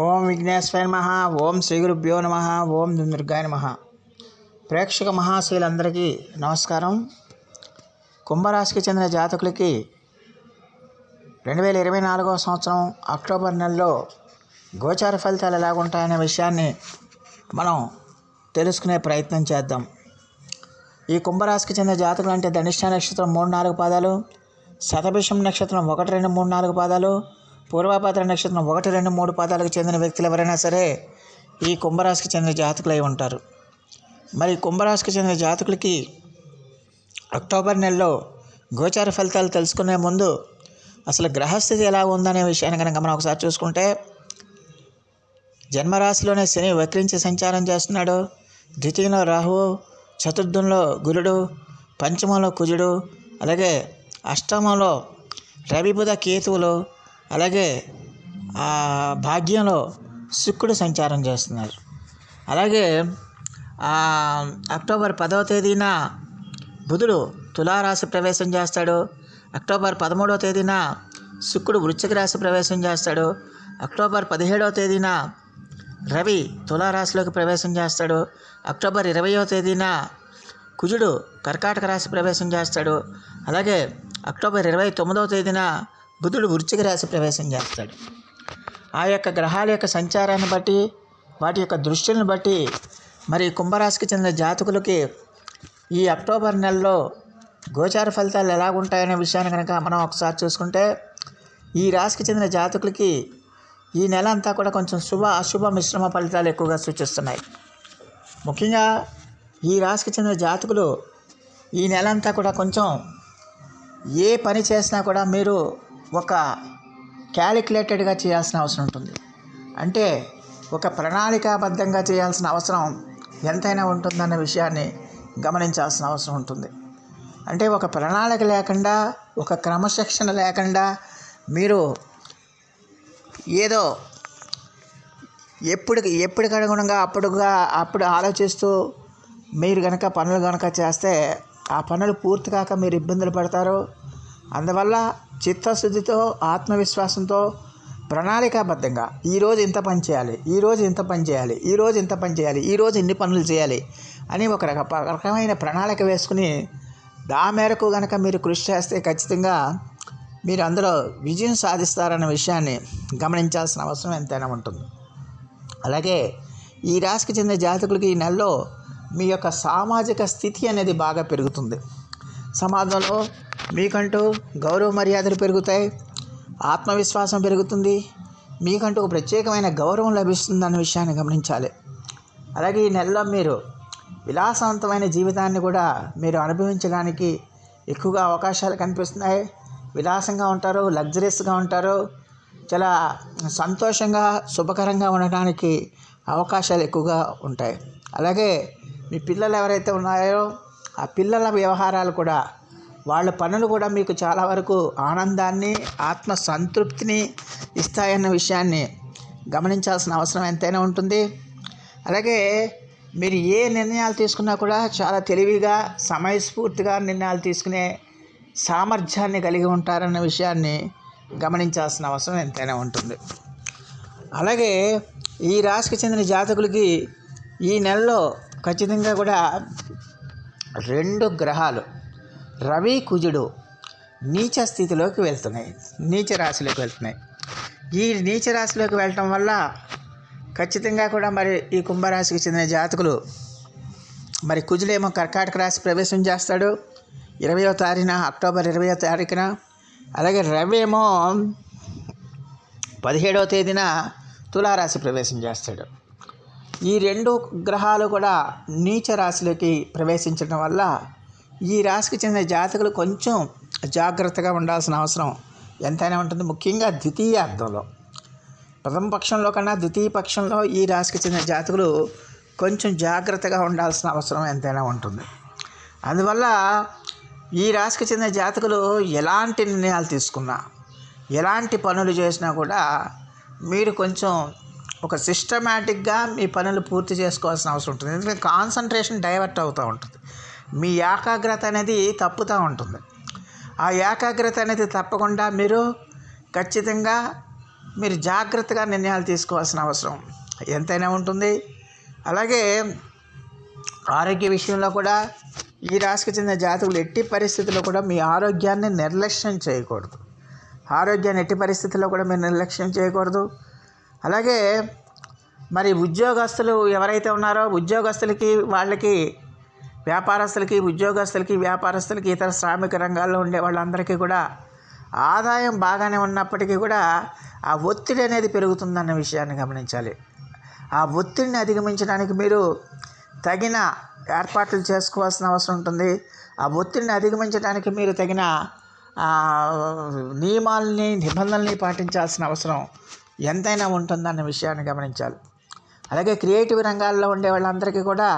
ఓం విఘ్నేశ్వర నమ ఓం శ్రీ గురుభ్యో నమ ఓం దుర్గాయ నమ. ప్రేక్షక మహాశీలందరికీ నమస్కారం. కుంభరాశికి చెందిన జాతకులకి రెండు వేల ఇరవై నాలుగవ సంవత్సరం అక్టోబర్ నెలలో గోచార ఫలితాలు ఎలాగుంటాయనే విషయాన్ని మనం తెలుసుకునే ప్రయత్నం చేద్దాం. ఈ కుంభరాశికి చెందిన జాతకులు అంటే ధనిష్ట నక్షత్రం మూడు నాలుగు పాదాలు శతభిషం నక్షత్రం ఒకటి రెండు మూడు నాలుగు పాదాలు పూర్వభద్ర నక్షత్రం ఒకటి రెండు మూడు పాదాలకు చెందిన వ్యక్తులు ఎవరైనా సరే ఈ కుంభరాశికి చెందిన జాతకులు అయి ఉంటారు. మరి కుంభరాశికి చెందిన జాతకులకి అక్టోబర్ నెలలో గోచార ఫలితాలు తెలుసుకునే ముందు అసలు గ్రహస్థితి ఎలా ఉందనే విషయాన్ని కనుక మనం ఒకసారి చూసుకుంటే జన్మరాశిలోనే శని వక్రించి సంచారం చేస్తున్నాడు. ద్వితీయంలో రాహువు చతుర్థంలో గురుడు పంచమంలో కుజుడు అలాగే అష్టమంలో రవి బుధ కేతువులు అలాగే ఆ భాగ్యంలో శుక్రుడు సంచారం చేస్తున్నారు. అలాగే అక్టోబర్ పదవ తేదీన బుధుడు తులారాశి ప్రవేశం చేస్తాడు. అక్టోబర్ పదమూడవ తేదీన శుక్రుడు వృశ్చిక రాశి ప్రవేశం చేస్తాడు. అక్టోబర్ పదిహేడవ తేదీన రవి తులారాశిలోకి ప్రవేశం చేస్తాడు. అక్టోబర్ ఇరవయో తేదీన కుజుడు కర్కాటక రాశి ప్రవేశం చేస్తాడు. అలాగే అక్టోబర్ ఇరవై తొమ్మిదవ తేదీన బుధుడు వృశ్చిక రాశి ప్రవేశం చేస్తాడు. ఆ యొక్క గ్రహాల యొక్క సంచారాన్ని బట్టి వాటి యొక్క దృష్టిని బట్టి మరి కుంభరాశికి చెందిన జాతకులకి ఈ అక్టోబర్ నెలలో గోచార ఫలితాలు ఎలాగుంటాయనే విషయాన్ని కనుక మనం ఒకసారి చూసుకుంటే ఈ రాశికి చెందిన జాతకులకి ఈ నెల అంతా కూడా కొంచెం శుభ అశుభ మిశ్రమ ఫలితాలు ఎక్కువగా సూచిస్తున్నాయి. ముఖ్యంగా ఈ రాశికి చెందిన జాతకులు ఈ నెల అంతా కూడా కొంచెం ఏ పని చేసినా కూడా మీరు ఒక క్యాలిక్యులేటెడ్గా చేయాల్సిన అవసరం ఉంటుంది. అంటే ఒక ప్రణాళికాబద్ధంగా చేయాల్సిన అవసరం ఎంతైనా ఉంటుందన్న విషయాన్ని గమనించాల్సిన అవసరం ఉంటుంది. అంటే ఒక ప్రణాళిక లేకుండా ఒక క్రమశిక్షణ లేకుండా మీరు ఏదో ఎప్పుడు ఎప్పటికనుగుణంగా అప్పుడుగా అప్పుడు ఆలోచిస్తూ మీరు కనుక పనులు కనుక చేస్తే ఆ పనులు పూర్తి కాక మీరు ఇబ్బందులు పడతారు. అందువల్ల చిత్తశుద్ధితో ఆత్మవిశ్వాసంతో ప్రణాళికాబద్ధంగా ఈరోజు ఇంత పని చేయాలి ఈరోజు ఇంత పని చేయాలి ఈరోజు ఇంత పని చేయాలి ఈరోజు ఇన్ని పనులు చేయాలి అని ఒక రక రకమైన ప్రణాళిక వేసుకుని దా మేరకు కనుక మీరు కృషి చేస్తే ఖచ్చితంగా మీరు అందులో విజయం సాధిస్తారన్న విషయాన్ని గమనించాల్సిన అవసరం ఎంతైనా ఉంటుంది. అలాగే ఈ రాశికి చెందిన జాతకులకి ఈ నెలలో మీ యొక్క సామాజిక స్థితి అనేది బాగా పెరుగుతుంది. సమాజంలో మీకంటూ గౌరవ మర్యాదలు పెరుగుతాయి ఆత్మవిశ్వాసం పెరుగుతుంది. మీకంటూ ఒక ప్రత్యేకమైన గౌరవం లభిస్తుంది అన్న విషయాన్ని గమనించాలి. అలాగే ఈ నెలలో మీరు విలాసవంతమైన జీవితాన్ని కూడా మీరు అనుభవించడానికి ఎక్కువగా అవకాశాలు కనిపిస్తున్నాయి. విలాసంగా ఉంటారు లగ్జరీస్గా ఉంటారు. చాలా సంతోషంగా శుభకరంగా ఉండడానికి అవకాశాలు ఎక్కువగా ఉంటాయి. అలాగే మీ పిల్లలు ఎవరైతే ఉన్నాయో ఆ పిల్లల వ్యవహారాలు కూడా వాళ్ళ పనులు కూడా మీకు చాలా వరకు ఆనందాన్ని ఆత్మ సంతృప్తిని ఇస్తాయన్న విషయాన్ని గమనించాల్సిన అవసరం ఎంతైనా ఉంటుంది. అలాగే మీరు ఏ నిర్ణయాలు తీసుకున్నా కూడా చాలా తెలివిగా సమయస్ఫూర్తిగా నిర్ణయాలు తీసుకునే సామర్థ్యాన్ని కలిగి ఉంటారన్న విషయాన్ని గమనించాల్సిన అవసరం ఎంతైనా ఉంటుంది. అలాగే ఈ రాశికి చెందిన జాతకులకి ఈ నెలలో ఖచ్చితంగా కూడా రెండు గ్రహాలు రవి కుజుడు నీచ స్థితిలోకి వెళ్తున్నాయి. నీచ రాశిలోకి వెళ్తున్నాయి. ఈ నీచ రాశిలోకి వెళ్ళటం వల్ల ఖచ్చితంగా కూడా మరి ఈ కుంభరాశికి చెందిన జాతకులు మరి కుజులేమో కర్కాటక రాశి ప్రవేశం చేస్తాడు. ఇరవయో తారీఖున అక్టోబర్ ఇరవయో తారీఖున అలాగే రవి ఏమో పదిహేడవ తేదీన తులారాశి ప్రవేశం చేస్తాడు. ఈ రెండు గ్రహాలు కూడా నీచ రాశిలోకి ప్రవేశించడం వల్ల ఈ రాశికి చెందిన జాతకులు కొంచెం జాగ్రత్తగా ఉండాల్సిన అవసరం. ఎంతైనా ఉంటుంది. ముఖ్యంగా ద్వితీయ అర్థంలో. ప్రథమ పక్షంలో కన్నా ద్వితీయ పక్షంలో ఈ రాశికి చెందిన జాతకులు కొంచెం జాగ్రత్తగా ఉండాల్సిన అవసరం ఎంతైనా ఉంటుంది. అందువల్ల ఈ రాశికి చెందిన జాతకులు ఎలాంటి నిర్ణయాలు తీసుకున్నా ఎలాంటి పనులు చేసినా కూడా మీరు కొంచెం ఒక సిస్టమేటిక్గా మీ పనులు పూర్తి చేసుకోవాల్సిన అవసరం ఉంటుంది. ఎందుకంటే కాన్సన్ట్రేషన్ డైవర్ట్ అవుతూ ఉంటుంది. మీ ఏకాగ్రత అనేది తప్పుతూ ఉంటుంది. ఆ ఏకాగ్రత అనేది తప్పకుండా మీరు ఖచ్చితంగా మీరు జాగ్రత్తగా నిర్ణయాలు తీసుకోవాల్సిన అవసరం ఎంతైనా ఉంటుంది. అలాగే ఆరోగ్య విషయంలో కూడా ఈ రాశికి చెందిన జాతకులు ఎట్టి పరిస్థితుల్లో కూడా మీ ఆరోగ్యాన్ని నిర్లక్ష్యం చేయకూడదు. ఆరోగ్యాన్ని ఎట్టి పరిస్థితుల్లో కూడా మీరు నిర్లక్ష్యం చేయకూడదు. అలాగే మరి ఉద్యోగస్తులు ఎవరైతే ఉన్నారో ఉద్యోగస్తులకి వాళ్ళకి వ్యాపారస్తులకి ఉద్యోగస్తులకి వ్యాపారస్తులకి ఇతర శ్రామిక రంగాల్లో ఉండే వాళ్ళందరికీ కూడా ఆదాయం బాగానే ఉన్నప్పటికీ కూడా ఆ ఒత్తిడి అనేది పెరుగుతుందన్న విషయాన్ని గమనించాలి. ఆ ఒత్తిడిని అధిగమించడానికి మీరు తగిన ఏర్పాట్లు చేసుకోవాల్సిన అవసరం ఉంటుంది. ఆ ఒత్తిడిని అధిగమించడానికి మీరు తగిన నియమాలని నిబంధనల్ని పాటించాల్సిన అవసరం ఎంతైనా ఉంటుందన్న విషయాన్ని గమనించాలి. అలాగే క్రియేటివ్ రంగాల్లో ఉండే వాళ్ళందరికీ కూడా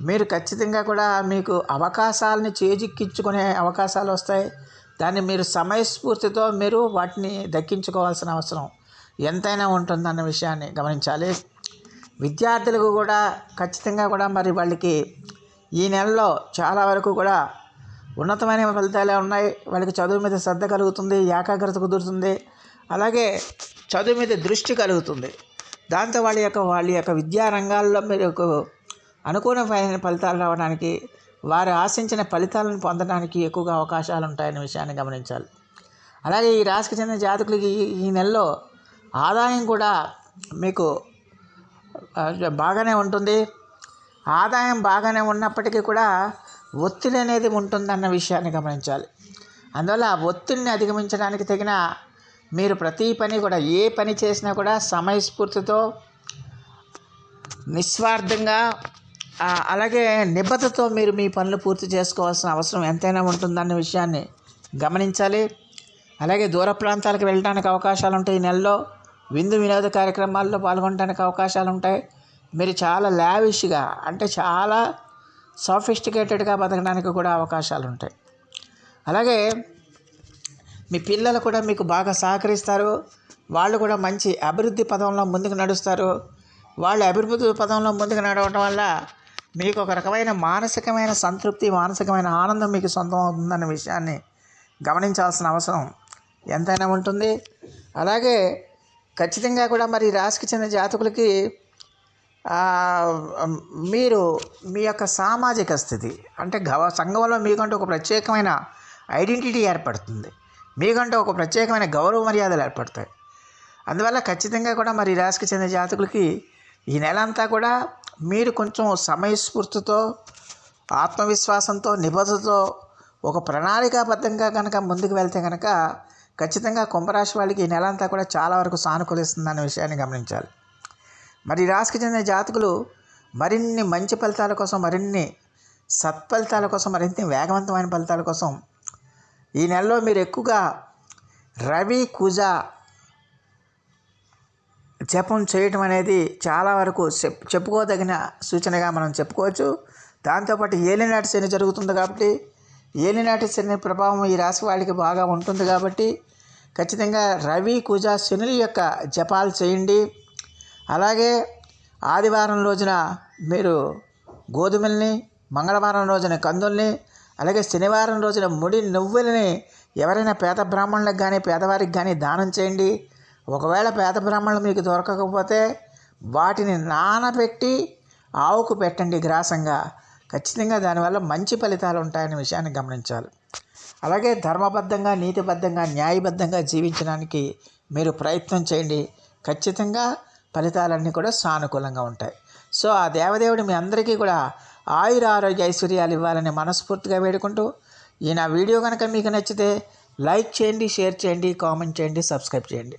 మీరు ఖచ్చితంగా కూడా మీకు అవకాశాలని చేజిక్కించుకునే అవకాశాలు వస్తాయి. దాన్ని మీరు సమయస్ఫూర్తితో మీరు వాటిని దక్కించుకోవాల్సిన అవసరం ఎంతైనా ఉంటుందన్న విషయాన్ని గమనించాలి. విద్యార్థులకు కూడా ఖచ్చితంగా కూడా మరి వాళ్ళకి ఈ నెలలో చాలా వరకు కూడా ఉన్నతమైన ఫలితాలే ఉన్నాయి. వాళ్ళకి చదువు మీద శ్రద్ధ కలుగుతుంది ఏకాగ్రత కుదురుతుంది. అలాగే చదువు మీద దృష్టి కలుగుతుంది. దాంతో వాళ్ళ యొక్క వాళ్ళ యొక్క విద్యా రంగాల్లో మీరు అనుకూలమైన ఫలితాలు రావడానికి వారు ఆశించిన ఫలితాలను పొందడానికి ఎక్కువగా అవకాశాలు ఉంటాయనే విషయాన్ని గమనించాలి. అలాగే ఈ రాశికి చెందిన జాతకులకి ఈ- ఈ నెలలో ఆదాయం కూడా మీకు బాగానే ఉంటుంది. ఆదాయం బాగానే ఉన్నప్పటికీ కూడా ఒత్తిడి అనేది ఉంటుందన్న విషయాన్ని గమనించాలి. అందువల్ల ఒత్తిడిని అధిగమించడానికి తగిన మీరు ప్రతి పని కూడా ఏ పని చేసినా కూడా సమయస్ఫూర్తితో నిస్వార్థంగా అలాగే నిబద్ధతో మీరు మీ పనులు పూర్తి చేసుకోవాల్సిన అవసరం ఎంతైనా ఉంటుందన్న విషయాన్ని గమనించాలి. అలాగే దూర ప్రాంతాలకు వెళ్ళడానికి అవకాశాలు ఉంటాయి ఈ నెలలో. విందు వినోద కార్యక్రమాల్లో పాల్గొనడానికి అవకాశాలు ఉంటాయి. మీరు చాలా లావిష్గా అంటే చాలా సోఫిస్టికేటెడ్గా బతకడానికి కూడా అవకాశాలు ఉంటాయి. అలాగే మీ పిల్లలు కూడా మీకు బాగా సహకరిస్తారు. వాళ్ళు కూడా మంచి అభివృద్ధి పదంలో ముందుకు నడుస్తారు. వాళ్ళు అభివృద్ధి పదంలో ముందుకు నడవడం వల్ల మీకు ఒక రకమైన మానసికమైన సంతృప్తి మానసికమైన ఆనందం మీకు సొంతం అవుతుందన్న విషయాన్ని గమనించాల్సిన అవసరం ఎంతైనా ఉంటుంది. అలాగే ఖచ్చితంగా కూడా మరి రాశికి చెందిన జాతకులకి మీరు మీ యొక్క సామాజిక స్థితి అంటే గవ సంఘంలో మీకంటూ ఒక ప్రత్యేకమైన ఐడెంటిటీ ఏర్పడుతుంది. మీకంటూ ఒక ప్రత్యేకమైన గౌరవ మర్యాదలు ఏర్పడతాయి. అందువల్ల ఖచ్చితంగా కూడా మరి రాశికి చెందిన జాతకులకి ఈ నెల అంతా కూడా మీరు కొంచెం సమయస్ఫూర్తితో ఆత్మవిశ్వాసంతో నిబద్ధతో ఒక ప్రణాళికాబద్ధంగా కనుక ముందుకు వెళ్తే కనుక ఖచ్చితంగా కుంభరాశి వాళ్ళకి ఈ నెల అంతా కూడా చాలా వరకు సానుకూలిస్తుందనే విషయాన్ని గమనించాలి. మరి రాశికి చెందిన జాతకులు మరిన్ని మంచి ఫలితాల కోసం మరిన్ని సత్ఫలితాల కోసం మరిన్ని వేగవంతమైన ఫలితాల కోసం ఈ నెలలో మీరు ఎక్కువగా రవి కుజ జపం చేయటం అనేది చాలా వరకు చెప్ చెప్పుకోదగిన సూచనగా మనం చెప్పుకోవచ్చు. దాంతోపాటు ఏలినాటి శని జరుగుతుంది కాబట్టి ఏలినాటి శని ప్రభావం ఈ రాశి వాళ్ళకి బాగా ఉంటుంది కాబట్టి ఖచ్చితంగా రవి కుజ శనుల యొక్క జపాలు చేయండి. అలాగే ఆదివారం రోజున మీరు గోధుమల్ని మంగళవారం రోజున కందుల్ని అలాగే శనివారం రోజున ముడి నువ్వులని ఎవరైనా పేద బ్రాహ్మణులకు కానీ పేదవారికి కానీ దానం చేయండి. ఒకవేళ పేద బ్రాహ్మణులు మీకు దొరకకపోతే వాటిని నానబెట్టి ఆవుకు పెట్టండి గ్రాసంగా. ఖచ్చితంగా దానివల్ల మంచి ఫలితాలు ఉంటాయనే విషయాన్ని గమనించాలి. అలాగే ధర్మబద్ధంగా నీతిబద్ధంగా న్యాయబద్ధంగా జీవించడానికి మీరు ప్రయత్నం చేయండి. ఖచ్చితంగా ఫలితాలన్నీ కూడా సానుకూలంగా ఉంటాయి. సో ఆ దేవదేవుడు మీ అందరికీ కూడా ఆయుర ఆరోగ్య ఐశ్వర్యాలు ఇవ్వాలని మనస్ఫూర్తిగా వేడుకుంటూ ఈ నా వీడియో కనుక మీకు నచ్చితే లైక్ చేయండి షేర్ చేయండి కామెంట్ చేయండి సబ్స్క్రైబ్ చేయండి.